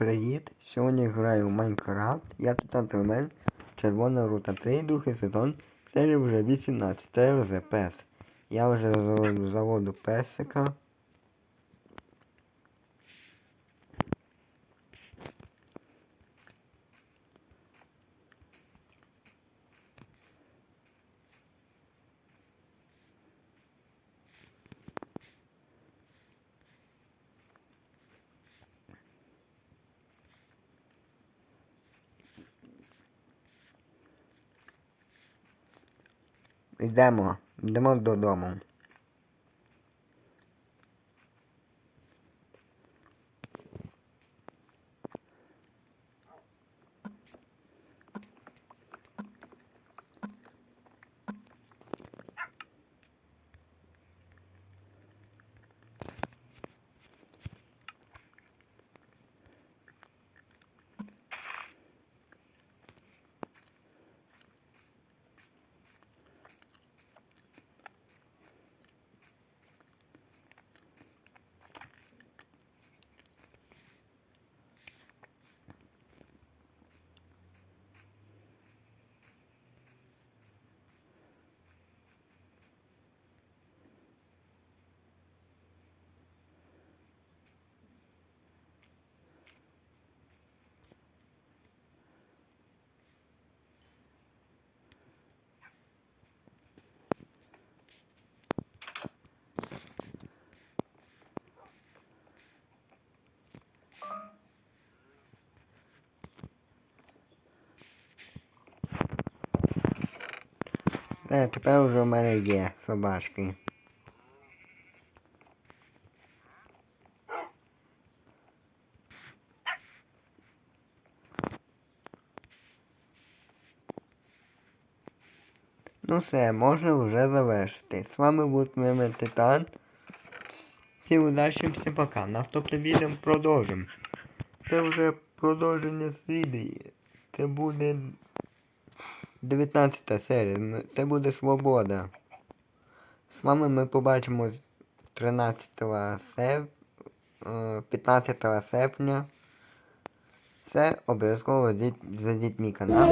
Привіт! Сьогодні граю в Майнкрафт. Я Титан Тремен, Червона рута 3, другий сезон. Серія вже 18, це вже пес. Я вже заводу песика. Йдемо, йдемо додому. Е, тепер вже в мене є собачки. Ну все, можна вже завершити. З вами був Мемен Титан. Всім удачі, всім пока. Наступне відео продовжимо. Це вже продовження серії. Це буде 19 серія. Це буде свобода. З вами ми побачимось 13 сеп... е, 15 серпня. Це обов'язково зайдіть мій канал.